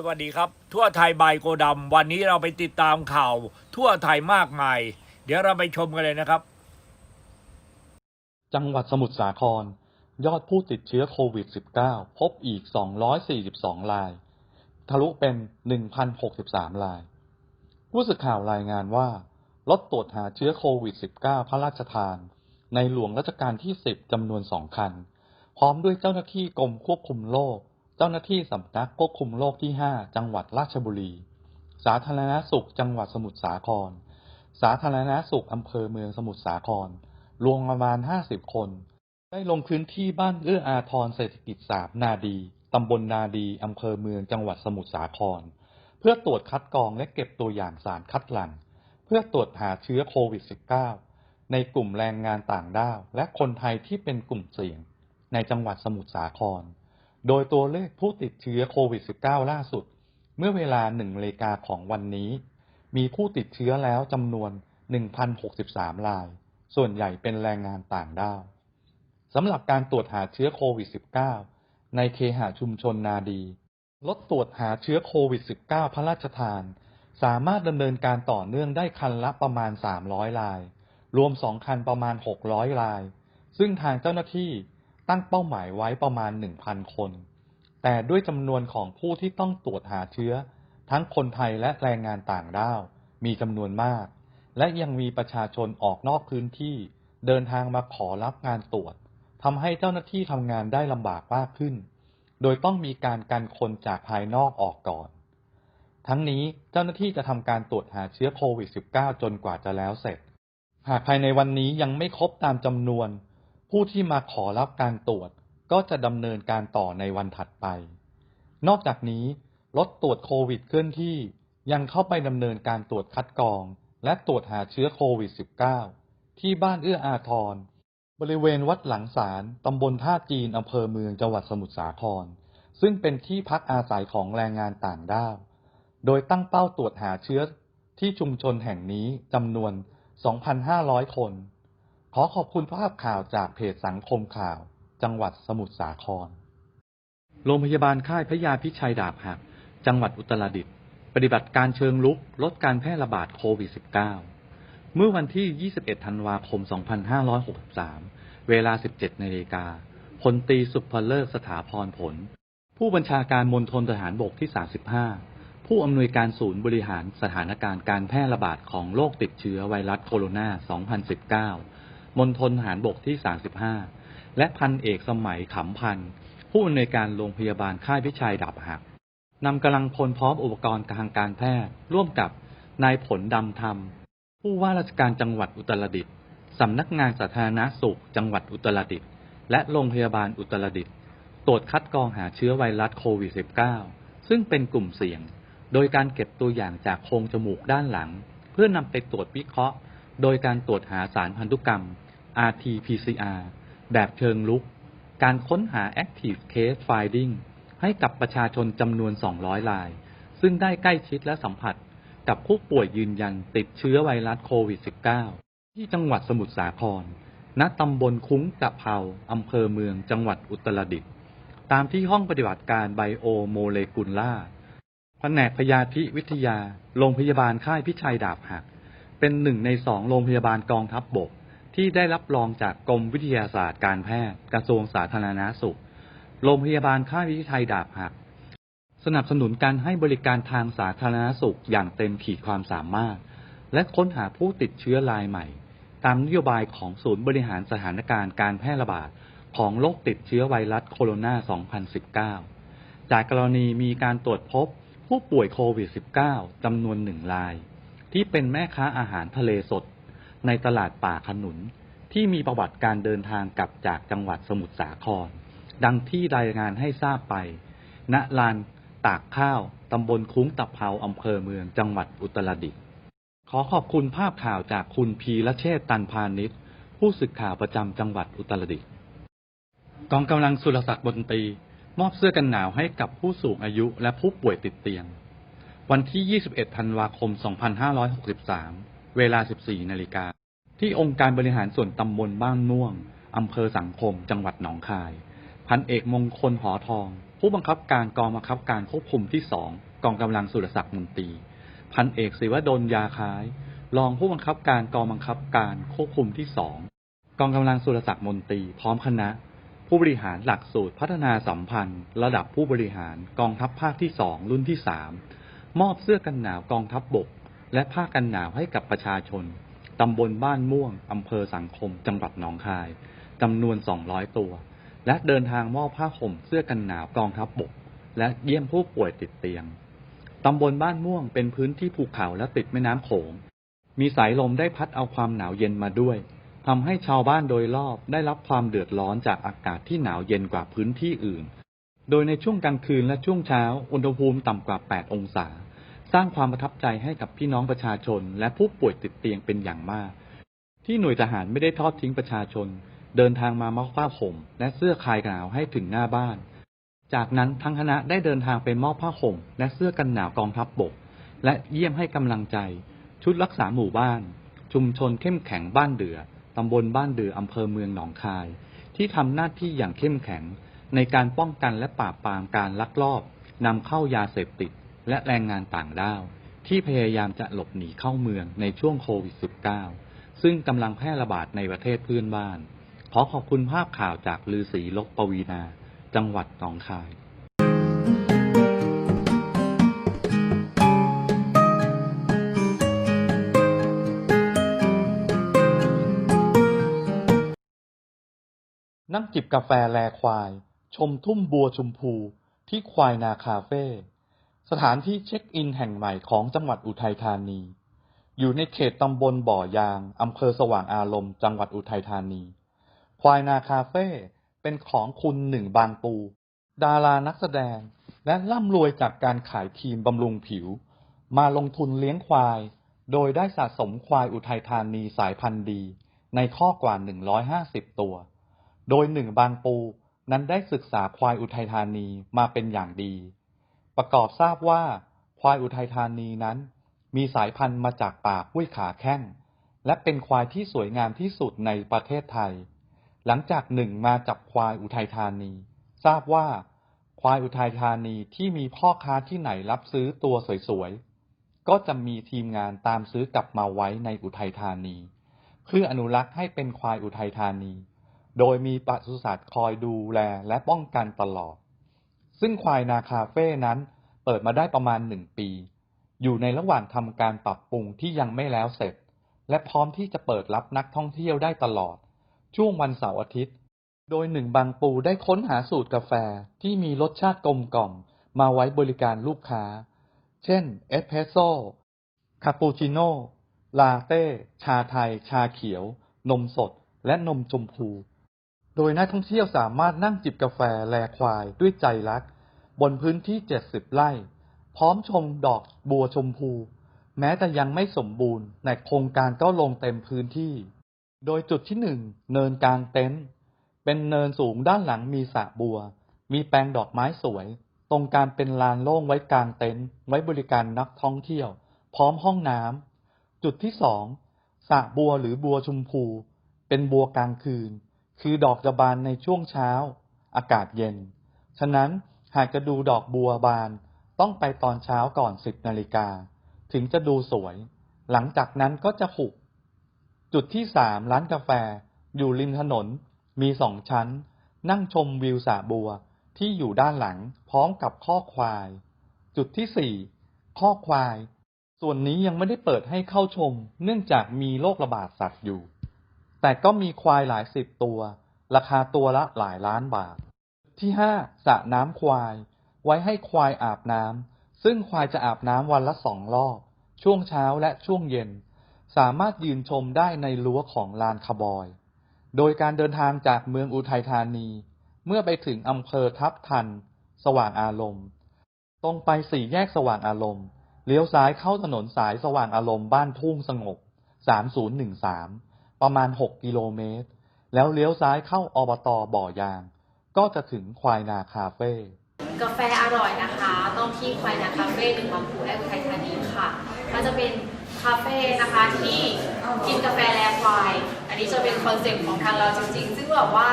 สวัสดีครับ ทั่วไทยบายโกดำวันนี้เราไปติดตามข่าว ทั่วไทยมากมาย เดี๋ยวเราไปชมกันเลยนะครับ จังหวัดสมุทรสาคร ยอดผู้ติดเชื้อโควิด -19 พบอีก 242 ราย ทะลุเป็น 1,063 ราย ผู้สื่อข่าวรายงานว่ารถตรวจหาเชื้อโควิด -19 พระราชทาน ในหลวงรัชกาลที่ 10 จำนวน 2 คัน พร้อมด้วยเจ้าหน้าที่กรมควบคุมโรค เจ้าหน้าที่สำนักควบคุมโรคที่ 5 จังหวัดราชบุรี สาธารณสุขจังหวัดสมุทรสาคร สาธารณสุขอำเภอเมืองสมุทรสาคร รวมประมาณ 50 คน ได้ลงพื้นที่บ้านเอื้ออาทรเศรษฐกิจสามนาดี ตำบลนาดีอำเภอเมืองจังหวัดสมุทรสาคร เพื่อตรวจคัดกรองและเก็บตัวอย่างสารคัดหลั่ง เพื่อตรวจหาเชื้อโควิด -19 ในกลุ่มแรงงานต่างด้าว และคนไทยที่เป็นกลุ่มเสี่ยง ในจังหวัดสมุทรสาคร โดยตัวเลขผู้ติดเชื้อโควิด -19 ล่าสุด เมื่อเวลาหนึ่งนาฬิกาของวันนี้ มีผู้ติดเชื้อแล้วจำนวน 1,063 ราย ส่วนใหญ่เป็นแรงงานต่างด้าวสำหรับการตรวจหาเชื้อโควิด -19 ในเคหะชุมชนนาดีรถตรวจหาเชื้อโควิด -19 พระราชทาน สามารถดำเนินการต่อเนื่องได้คันละประมาณ 300 ราย รวม 2 คันประมาณ 600 ราย ซึ่งทางเจ้าหน้าที่ ตั้งเป้าหมายไว้ประมาณ 1,000 คน แต่ด้วยจำนวนของผู้ที่ต้องตรวจหาเชื้อ ทั้งคนไทยและแรงงานต่างด้าว มีจำนวนมาก และยังมีประชาชนออกนอกพื้นที่ เดินทางมาขอรับงานตรวจทำให้เจ้าหน้าที่ทำงานได้ลำบากมากขึ้น โดยต้องมีการกันคนจากภายนอกออกก่อน ทั้งนี้เจ้าหน้าที่จะทำการตรวจหาเชื้อโควิด -19 จนกว่าจะแล้วเสร็จ หากภายในวันนี้ยังไม่ครบตามจำนวน ผู้ที่มาขอรับการตรวจก็จะดำเนินการต่อในวันถัดไป นอกจากนี้ รถตรวจโควิดเคลื่อนที่ยังเข้าไปดำเนินการตรวจคัดกรอง และตรวจหาเชื้อโควิด -19 ที่บ้านเอื้ออาทร บริเวณวัดหลังสารตำบลท่าจีนอำเภอเมืองจังหวัดสมุทรสาคร ซึ่งเป็นที่พักอาศัยของแรงงานต่างด้าว โดยตั้งเป้าตรวจหาเชื้อที่ชุมชนแห่งนี้จำนวน 2,500 คน อขอบคุณภาพข่าวจากเพจสังคมข่าว จังหวัดสมุทรสาคร โรงพยาบาลค่ายพระยาพิชัยดาบหัก จังหวัดอุตรดิตถ์ปฏิบัติการเชิงลุก ลดการแพร่ระบาดโควิด -19 เมื่อวันที่ 21 ธันวาคม 2563 เวลา 17นาฬิกาพลตีสุภเลิกสถาพรผล ผู้บัญชาการมณฑลทหารบกที่ 35 ผู้อำนวยการศูนย์บริหารสถานการณ์การแพร่ระบาดของโรคติดเชื้อไวรัสโคโรนา 2019 มณฑลทหารบกที่ 35 และพันเอกสมัยขำพันธ์ผู้อำนวยการโรงพยาบาลค่ายพิชัยดาบหักนำกำลังพลพร้อมอุปกรณ์ทางการแพทย์ ร่วมกับนายผลดำธรรม ผู้ว่าราชการจังหวัดอุตรดิตถ์สำนักงานสาธารณสุข จังหวัดอุตรดิตถ์และโรงพยาบาลอุตรดิตถ์ตรวจคัดกรองหาเชื้อไวรัสโควิด -19 ซึ่งเป็นกลุ่มเสี่ยง โดยการเก็บตัวอย่างจากโพรงจมูกด้านหลัง เพื่อนำไปตรวจวิเคราะห์ โดยการตรวจหาสารพันธุกรรม RT-PCR แบบเชิงลุก การค้นหา Active Case Finding ให้กับประชาชนจำนวน 200 ราย ซึ่งได้ใกล้ชิดและสัมผัสกับผู้ป่วยยืนยันติดเชื้อไวรัสโควิด -19 ที่จังหวัดสมุทรสาคร ณ ตำบลคุ้งตะเภาอำเภอเมือง จังหวัดอุตรดิตถ์ ตามที่ห้องปฏิบัติการไบโอโมเลกุลล่าแผนกพยาธิวิทยา โรงพยาบาลค่ายพิชัยดาบหัก เป็นหนึ่งในสองโรงพยาบาลกองทัพบบก ที่ได้รับรองจากกรมวิทยาศาสตร์การแพทย์กระทรวงสาธารณาสุข โรงพยาบาลค่ายพิชัยดาบหัก สนับสนุนการให้บริการทางสาธารณสุขอย่างเต็มขีดความสามารถ และค้นหาผู้ติดเชื้อรายใหม่ ตามนโยบายของศูนย์บริหารสถานการณ์การแพร่ระบาดของโรคติดเชื้อไวรัสโคโรนา 2019 จากกรณีมีการตรวจพบผู้ป่วยโควิด -19 จำนวนหนึ่งราย ที่เป็นแม่ค้าอาหารทะเลสด ในตลาดป่าขนุน ที่มีประวัติการเดินทางกลับจากจังหวัดสมุทรสาคร ดังที่รายงานให้ทราบไป ณลานตากข้าวตำบลคุ้งตะเภาอำเภอเมืองจังหวัดอุตรดิตถ์ขอขอบคุณภาพข่าวจากคุณพีระเชษตันพาณิชย์ผู้สื่อข่าวประจำจังหวัดอุตรดิตถ์กองกำลังสุรศักดิ์บนตี มอบเสื้อกันหนาวให้กับผู้สูงอายุและผู้ป่วยติดเตียง วันที่ 21 ธันวาคม 2563 เวลา 14 นาฬิกา ที่องค์การบริหารส่วนตำบลบ้านม่วง อำเภอสังคม จังหวัดหนองคาย พันเอกมงคลหอทอง ผู้บังคับการกองบังคับการควบคุมที่2กองกำลังสุรศักดิ์มนตรี พันเอกศิวดลยาคาย รองผู้บังคับการกองบังคับการควบคุมที่สองกองกำลังสุรศักดิ์มนตรี พร้อมคณะ ผู้บริหารหลักสูตรพัฒนาสัมพันธ์ ระดับผู้บริหารกองทัพภาคที่สองรุ่นที่สามมอบเสื้อกันหนาวกองทัพบบก และผ้ากันหนาวให้กับประชาชน ตำบลบ้านม่วง อำเภอสังคม จังหวัดหนองคายจำนวน 200 ตัว และเดินทางมอบผ้าห่มเสื้อกันหนาวกองทัพบบก และเยี่ยมผู้ป่วยติดเตียง ตำบลบ้านม่วงเป็นพื้นที่ภูเขาและติดแม่น้ำโขง มีสายลมได้พัดเอาความหนาวเย็นมาด้วยทำให้ชาวบ้านโดยรอบได้รับความเดือดร้อนจากอากาศที่หนาวเย็นกว่าพื้นที่อื่น โดยในช่วงกลางคืนและช่วงเช้าอุณหภูมิต่ำกว่า 8 องศา สร้างความประทับใจให้กับพี่น้องประชาชน และผู้ป่วยติดเตียงเป็นอย่างมาก ที่หน่วยทหารไม่ได้ทอดทิ้งประชาชน เดินทางมามอบผ้าห่มและเสื้อคลายหนาวให้ถึงหน้าบ้าน จากนั้นทั้งคณะได้เดินทางไปมอบผ้าห่มและเสื้อกันหนาวกองทัพบบก และเยี่ยมให้กำลังใจ ชุดรักษาหมู่บ้าน ชุมชนเข้มแข็งบ้านเดือตำบลบ้านเดืออำเภอเมืองหนองคาย ที่ทำหน้าที่อย่างเข้มแข็ง ในการป้องกันและปราบปรามการลักลอบนำเข้ายาเสพติด และแรงงานต่างด้าว ที่พยายามจะหลบหนีเข้าเมืองในช่วงโควิด -19 ซึ่งกำลังแพร่ระบาดในประเทศเพื่อนบ้าน ขอขอบคุณภาพข่าวจากลือศรีลบปวีนา จังหวัดหนองคายนั่งจิบกาแฟแลควาย ชมทุ่มบัวชมพูที่ควายนาคาเฟ่ สถานที่เช็คอินแห่งใหม่ของจังหวัดอุทัยธานี อยู่ในเขตตำบลบ่อยาง อำเภอสว่างอารมณ์ จังหวัดอุทัยธานี ควายนาคาเฟ่เป็นของคุณหนึ่งบางปู ดารานักแสดง และร่ำรวยจากการขายครีมบำรุงผิว มาลงทุนเลี้ยงควาย โดยได้สะสมควายอุทัยธานีสายพันธุ์ดี ในข้อกว่า 150 ตัว โดยหนึ่งบางปูนั้นได้ศึกษาควายอุทัยธานีมาเป็นอย่างดี ประกอบทราบว่าควายอุทัยธานีนั้น มีสายพันธุ์มาจากป่าห้วยขาแข้ง และเป็นควายที่สวยงามที่สุดในประเทศไทย หลังจากหนึ่งมาจับควายอุทัยธานี ทราบว่า ควายอุทัยธานีที่มีพ่อค้าที่ไหนรับซื้อตัวสวยๆ ก็จะมีทีมงานตามซื้อกลับมาไว้ในอุทัยธานี เพื่ออนุรักษ์ให้เป็นควายอุทัยธานี โดยมีปศุสัตว์คอยดูแลและป้องกันตลอด ซึ่งควายนาคาเฟ่นั้นเปิดมาได้ประมาณหนึ่งปี อยู่ในระหว่างทำการปรับปรุงที่ยังไม่แล้วเสร็จ และพร้อมที่จะเปิดรับนักท่องเที่ยวได้ตลอด ช่วงวันเสาร์อาทิตย์ โดยหนึ่งบางปูได้ค้นหาสูตรกาแฟที่มีรสชาติกลมกล่อม มาไว้บริการลูกค้า เช่น เอสเพรสโซ่คาปูชิโน่ลาเต้ ชาไทย ชาเขียว นมสด และนมชมพู โดยนักท่องเที่ยวสามารถนั่งจิบกาแฟแลควายด้วยใจรัก บนพื้นที่ 70 ไร่ พร้อมชมดอกบัวชมพู แม้แต่ยังไม่สมบูรณ์แต่โครงการก็ลงเต็มพื้นที่ โดยจุดที่หนึ่งเนินกลางเต็นท์เป็นเนินสูงด้านหลังมีสระบัว มีแปลงดอกไม้สวย ตรงกลางเป็นลานโล่งไว้กลางเต็นท์ไว้บริการนักท่องเที่ยว พร้อมห้องน้ำจุดที่สองสระบัวหรือบัวชมพู เป็นบัวกลางคืน คือดอกจะบานในช่วงเช้า อากาศเย็น ฉะนั้นหากจะดูดอกบัวบานต้องไปตอนเช้าก่อน10นาฬิกา ถึงจะดูสวย หลังจากนั้นก็จะหุบจุดที่สามร้านกาแฟ อยู่ริมถนน มีสองชั้น นั่งชมวิวสระบัวที่อยู่ด้านหลังพร้อมกับข้อควาย จุดที่สี่ข้อควาย ส่วนนี้ยังไม่ได้เปิดให้เข้าชม เนื่องจากมีโรคระบาดสัตว์อยู่ แต่ก็มีควายหลายสิบตัว ราคาตัวละหลายล้านบาท ที่ห้าสระน้ำควาย ไว้ให้ควายอาบน้ำซึ่งควายจะอาบน้ำวันละสองรอบ ช่วงเช้าและช่วงเย็น สามารถยืนชมได้ในรั้วของลานคาบอย โดยการเดินทางจากเมืองอุทัยธานี เมื่อไปถึงอำเภอทับทัน สว่างอารมณ์ ตรงไปสี่แยกสว่างอารมณ์ เลี้ยวซ้ายเข้าถนนสายสว่างอารมณ์บ้านทุ่งสงบ 3013 ประมาณ 6 กิโลเมตร แล้วเลี้ยวซ้ายเข้าอบตบ่อยาง ก็จะถึงควายนาคาเฟ่กาแฟอร่อยนะคะ ต้องที่ควายนาคาเฟ่หนึ่งบางปูและอุทัยธานีค่ะก็จะเป็นคาเฟ่นะคะที่กินกาแฟแลควาย อันนี้จะเป็นคอนเซ็ปต์ของทางเราจริงๆ ซึ่งแบบว่า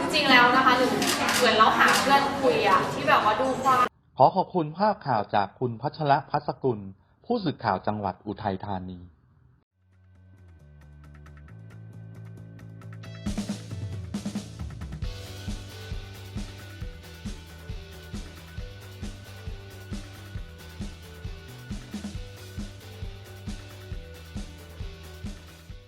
จริงๆแล้วนะคะหนูเหมือนเราหาเพื่อนคุยอะที่แบบว่าดูควายขอขอบคุณภาพข่าวจากคุณพัชระพัสกุล ผู้สื่อข่าวจังหวัดอุทัยธานี